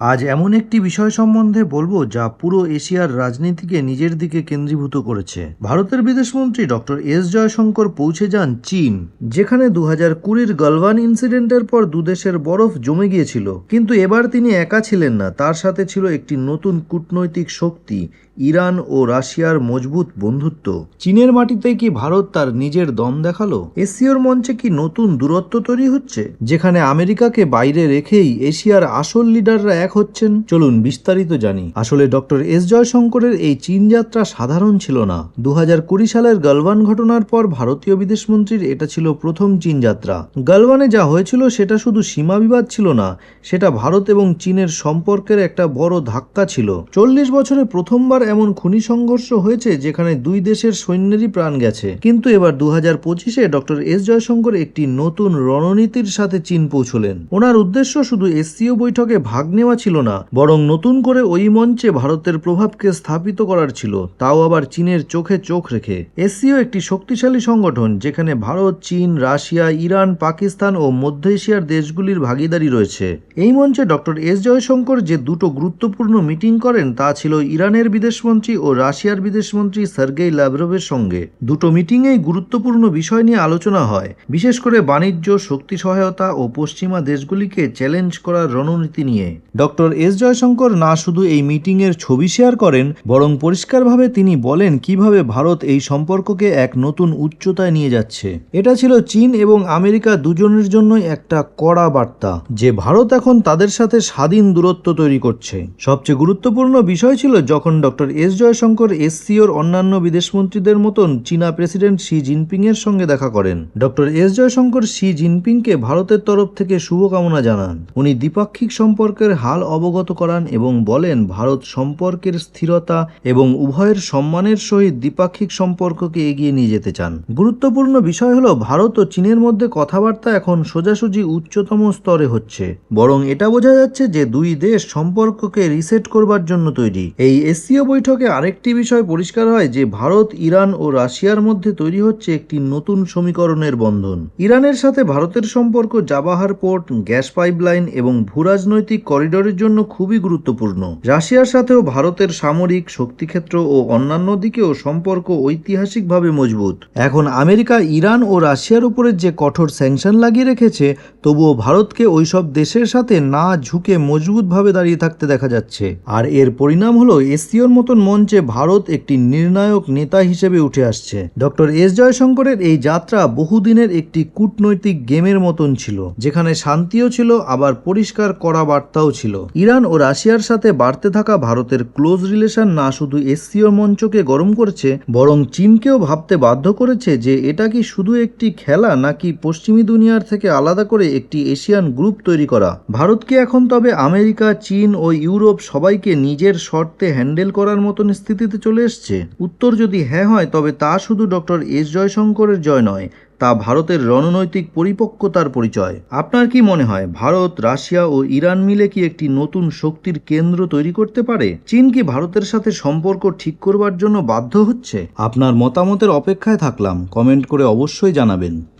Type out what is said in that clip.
আজ এমন একটি বিষয় সম্বন্ধে বলব যা পুরো এশিয়ার রাজনীতিকে নিজের দিকে কেন্দ্রীভূত করেছে। ভারতের বিদেশমন্ত্রী ডক্টর এস জয়শঙ্কর পৌঁছে যান চীন, যেখানে দু হাজার কুড়ির গলওয়ান ইনসিডেন্টের পর দুদেশের বরফ জমে গিয়েছিল। কিন্তু এবার তিনি একা ছিলেন না, তার সাথে ছিল একটি নতুন কূটনৈতিক শক্তি ইরান ও রাশিয়ার মজবুত বন্ধুত্ব। চীনের মাটিতে কি ভারত তার নিজের দম দেখাল? এশিয়ার মঞ্চে কি নতুন দূরত্ব তৈরি হচ্ছে? যেখানে আমেরিকাকে বাইরে রেখেই এশিয়ার আসল লিডাররা এক হচ্ছেন? চলুন বিস্তারিত জানি। আসলে ডক্টর এস জয়শঙ্করের এই চীন যাত্রা সাধারণ ছিল না। দু কুড়ি সালের গালওয়ান ঘটনার পর ভারতীয় বিদেশমন্ত্রীর এটা ছিল প্রথম চীন যাত্রা। গালওয়ানে যা হয়েছিল সেটা শুধু সীমা বিবাদ ছিল না সেটা ভারত এবং চীনের সম্পর্কের একটা বড় ধাক্কা ছিল। চল্লিশ বছরে প্রথমবার এমন খুনি সংঘর্ষ হয়েছে যেখানে দুই দেশের সৈন্যেরই প্রাণ গেছে। কিন্তু এবার দু হাজার পঁচিশে ডক্টর এস জয়শঙ্কর একটি নতুন রণনীতির সাথে চীন পৌঁছলেন। ওনার উদ্দেশ্য শুধু এসসিও বৈঠকে ভাগ নেওয়া ছিল না, বরং নতুন করে ওই মঞ্চে ভারতের প্রভাবকে স্থাপিত করার ছিল। তাও আবার চীনের চোখে চোখ রেখে। এসসিও একটি শক্তিশালী সংগঠন যেখানে ভারত, চীন, রাশিয়া, ইরান, পাকিস্তান ও মধ্য এশিয়ার দেশগুলির ভাগিদারি রয়েছে। এই মঞ্চে ডক্টর এস জয়শঙ্কর যে দুটো গুরুত্বপূর্ণ মিটিং করেন তা ছিল ইরানের বিদেশমন্ত্রী ও রাশিয়ার বিদেশমন্ত্রী সার্গেই ল্যাভরভের সঙ্গে দুটো মিটিংয়েই গুরুত্বপূর্ণ বিষয় নিয়ে আলোচনা হয়। বিশেষ করে বাণিজ্য, শক্তি সহায়তা ও পশ্চিমা দেশগুলিকে চ্যালেঞ্জ করার রণনীতি নিয়ে। ডক্টর এস জয়শঙ্কর না শুধু এই মিটিংয়ের ছবি শেয়ার করেন, বরং পরিষ্কারভাবে তিনি বলেন কীভাবে ভারত এই সম্পর্ককে এক নতুন উচ্চতায় নিয়ে যাচ্ছে। এটা ছিল চীন এবং আমেরিকা দুজনের জন্যই একটা কড়া বার্তা, যে ভারত এখন তাদের সাথে স্বাধীন দূরত্ব তৈরি করছে। সবচেয়ে গুরুত্বপূর্ণ বিষয় ছিল যখন ডক্টর এস জয়শঙ্কর এসসিওর অন্যান্য বিদেশমন্ত্রীদের মতন চীনা প্রেসিডেন্ট শি জিনপিং এর সঙ্গে দেখা করেন। ডক্টর এস জয়শঙ্কর শি জিনপিংকে ভারতের তরফ থেকে শুভকামনা জানান। উনি দ্বিপাক্ষিক সম্পর্কের হাল অবগত করান এবং বলেন, ভারত সম্পর্কের স্থিরতা এবং উভয়ের সম্মানের সহিত দ্বিপাক্ষিক সম্পর্ককে এগিয়ে নিয়ে যেতে চান। গুরুত্বপূর্ণ বিষয় হল, ভারত ও চীনের মধ্যে কথাবার্তা এখন সোজাসুজি উচ্চতম স্তরে হচ্ছে। বরং এটা বোঝা যাচ্ছে যে দুই দেশ সম্পর্ককে রিসেট করবার জন্য তৈরি। এই এসসিও বৈঠকে আরেকটি বিষয় পরিষ্কার হয়, যে ভারত, ইরান ও রাশিয়ার মধ্যে তৈরি হচ্ছে একটি নতুন সমীকরণের বন্ধন। ইরানের সাথে ভারতের সম্পর্ক জাবাহার পোর্ট, গ্যাস পাইপলাইন এবং ভূরাজনৈতিক করিডোরের জন্য খুবই গুরুত্বপূর্ণ। রাশিয়ার সাথেও ভারতের সামরিক শক্তিক্ষেত্র ও অন্যান্য দিকেও সম্পর্ক ঐতিহাসিকভাবে মজবুত। এখন আমেরিকা, ইরান ও রাশিয়ার উপরে যে কঠোর স্যাংশন লাগিয়ে রেখেছে, তবুও ভারতকে ওইসব দেশের সাথে না ঝুঁকে মজবুতভাবে দাঁড়িয়ে থাকতে দেখা যাচ্ছে। আর এর পরিণাম হলো এসিওর মতন মঞ্চে ভারত একটি নির্ণায়ক নেতা হিসেবে উঠে আসছে। ডক্টর এস জয়শঙ্করের এই যাত্রা বহুদিনের একটি কূটনৈতিক গেমের মতন ছিল, যেখানে শান্তিও ছিল, আবার পরিষ্কার করা বার্তাও ছিল। ইরান ও রাশিয়ার সাথে বাড়তে থাকা ভারতের ক্লোজ রিলেশন না শুধু এসসিও মঞ্চকে গরম করেছে, বরং চীনকেও ভাবতে বাধ্য করেছে যে এটা কি শুধু একটি খেলা নাকি পশ্চিমী দুনিয়ার থেকে আলাদা করে একটি এশিয়ান গ্রুপ তৈরি করা। ভারতকে এখন তবে আমেরিকা, চীন ও ইউরোপ সবাইকে নিজের শর্তে হ্যান্ডেল করার মতন স্থিতিতে চলে এসছে। উত্তর যদি হ্যাঁ হয়, তবে তা শুধু ডক্টর এস জয়শঙ্করের জয় নয়, তা ভারতের রণনৈতিক পরিপক্কতার পরিচয়। আপনার কি মনে হয়, ভারত, রাশিয়া ও ইরান মিলে কি একটি নতুন শক্তির কেন্দ্র তৈরি করতে পারে? চীন কি ভারতের সাথে সম্পর্ক ঠিক করবার জন্য বাধ্য হচ্ছে? আপনার মতামতের অপেক্ষায় থাকলাম, কমেন্ট করে অবশ্যই জানাবেন।